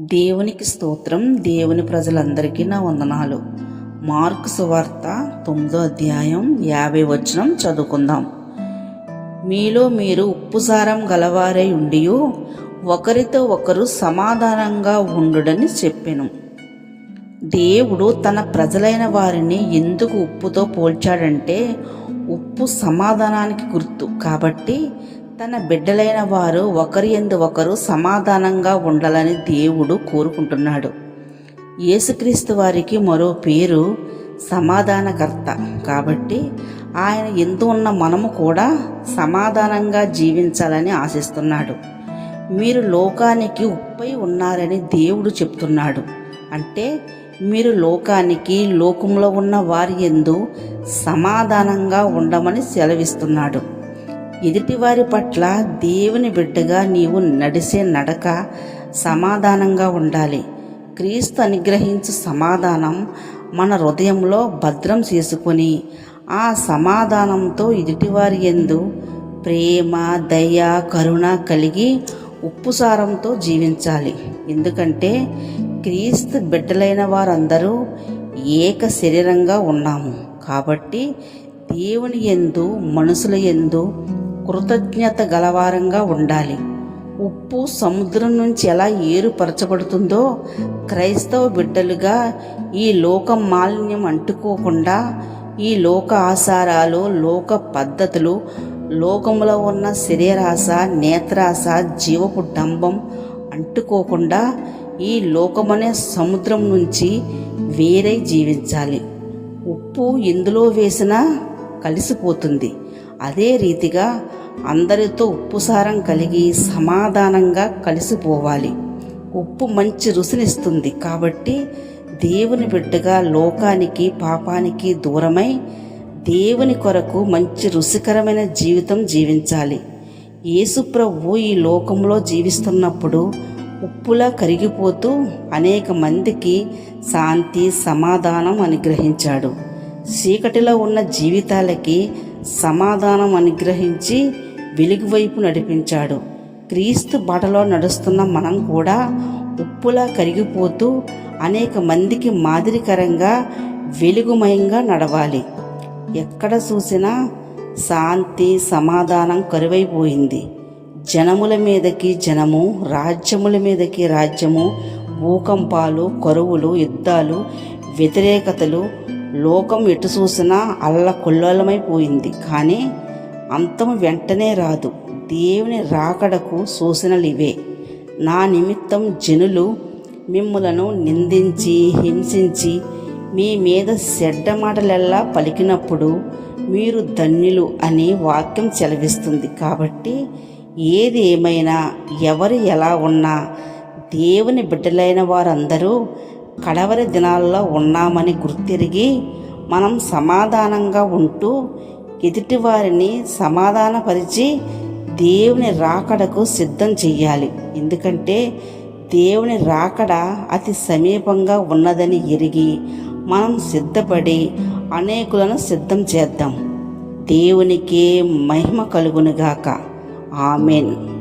దేవునికి స్తోత్రం దేవుని ప్రజలందరికీ నా వందనాలు. మార్క్ సువార్త తొమ్మిదో అధ్యాయం యాభై వచనం చదువుకుందాం. మీలో మీరు ఉప్పుసారం గలవారై ఉండి ఒకరితో ఒకరు సమాధానంగా ఉండుడని చెప్పెను. దేవుడు తన ప్రజలైన వారిని ఎందుకు ఉప్పుతో పోల్చాడంటే ఉప్పు సమాధానానికి గుర్తు. కాబట్టి తన బిడ్డలైన వారు ఒకరి ఎందు ఒకరు సమాధానంగా ఉండాలని దేవుడు కోరుకుంటున్నాడు. యేసుక్రీస్తు వారికి మరో పేరు సమాధానకర్త. కాబట్టి ఆయన ఎందు ఉన్న మనము కూడా సమాధానంగా జీవించాలని ఆశిస్తున్నాడు. మీరు లోకానికి ఉప్పై ఉన్నారని దేవుడు చెప్తున్నాడు. అంటే మీరు లోకానికి లోకంలో ఉన్న వారి ఎందు సమాధానంగా ఉండమని సెలవిస్తున్నాడు. ఎదుటివారి పట్ల దేవుని బిడ్డగా నీవు నడిసే నడక సమాధానంగా ఉండాలి. క్రీస్తు అనుగ్రహించు సమాధానం మన హృదయంలో భద్రం చేసుకొని ఆ సమాధానంతో ఎదుటివారి ఎందు ప్రేమ దయ కరుణ కలిగి ఉప్పుసారంతో జీవించాలి. ఎందుకంటే క్రీస్తు బిడ్డలైన వారందరూ ఏక శరీరంగా ఉన్నాము. కాబట్టి దేవుని ఎందు మనుషుల ఎందు కృతజ్ఞత గలవారంగా ఉండాలి. ఉప్పు సముద్రం నుంచి ఎలా ఏరుపరచబడుతుందో క్రైస్తవ బిడ్డలుగా ఈ లోక మాలిన్యం అంటుకోకుండా ఈ లోక ఆసారాలు లోక పద్ధతులు లోకంలో ఉన్న శరీరాశ నేత్రాశ జీవపు డంబం అంటుకోకుండా ఈ లోకమనే సముద్రం నుంచి వేరై జీవించాలి. ఉప్పు ఎందులో వేసినా కలిసిపోతుంది. అదే రీతిగా అందరితో ఉప్పుసారం కలిగి సమాధానంగా కలిసిపోవాలి. ఉప్పు మంచి రుచినిస్తుంది కాబట్టి దేవుని బిడ్డగా లోకానికి పాపానికి దూరమై దేవుని కొరకు మంచి రుచికరమైన జీవితం జీవించాలి. యేసుప్రభు ఈ లోకంలో జీవిస్తున్నప్పుడు ఉప్పులా కరిగిపోతూ అనేక మందికి శాంతి సమాధానం అనుగ్రహించాడు. చీకటిలో ఉన్న జీవితాలకి సమాధానం అనుగ్రహించి వెలుగు వైపు నడిపించాడు. క్రీస్తు బాటలో నడుస్తున్న మనం కూడా ఉప్పులా కరిగిపోతూ అనేక మందికి మాదిరికరంగా వెలుగుమయంగా నడవాలి. ఎక్కడ చూసినా శాంతి సమాధానం కరువైపోయింది. జనముల మీదకి జనము రాజ్యముల మీదకి రాజ్యము భూకంపాలు కరువులు యుద్ధాలు వ్యతిరేకతలు లోకం ఎటు చూసినా అల్ల కొల్లోలమైపోయింది కానీ అంతం వెంటనే రాదు. దేవుని రాకడకు సూచనలివే. నా నిమిత్తం జనులు మిమ్ములను నిందించి హింసించి మీ మీద చెడ్డ మాటలెల్లా పలికినప్పుడు మీరు ధన్యులు అని వాక్యం చెలవిస్తుంది కాబట్టి ఏది ఏమైనా ఎవరు ఎలా ఉన్నా దేవుని బిడ్డలైన వారందరూ కడవరి దినాల్లో ఉన్నామని గుర్తిరిగి మనం సమాధానంగా ఉంటూ ఎదుటివారిని సమాధానపరిచి దేవుని రాకడకు సిద్ధం చెయ్యాలి. ఎందుకంటే దేవుని రాకడ అతి సమీపంగా ఉన్నదని ఎరిగి మనం సిద్ధపడి అనేకులను సిద్ధం చేద్దాం. దేవునికి మహిమ కలుగునుగాక. ఆమెన్.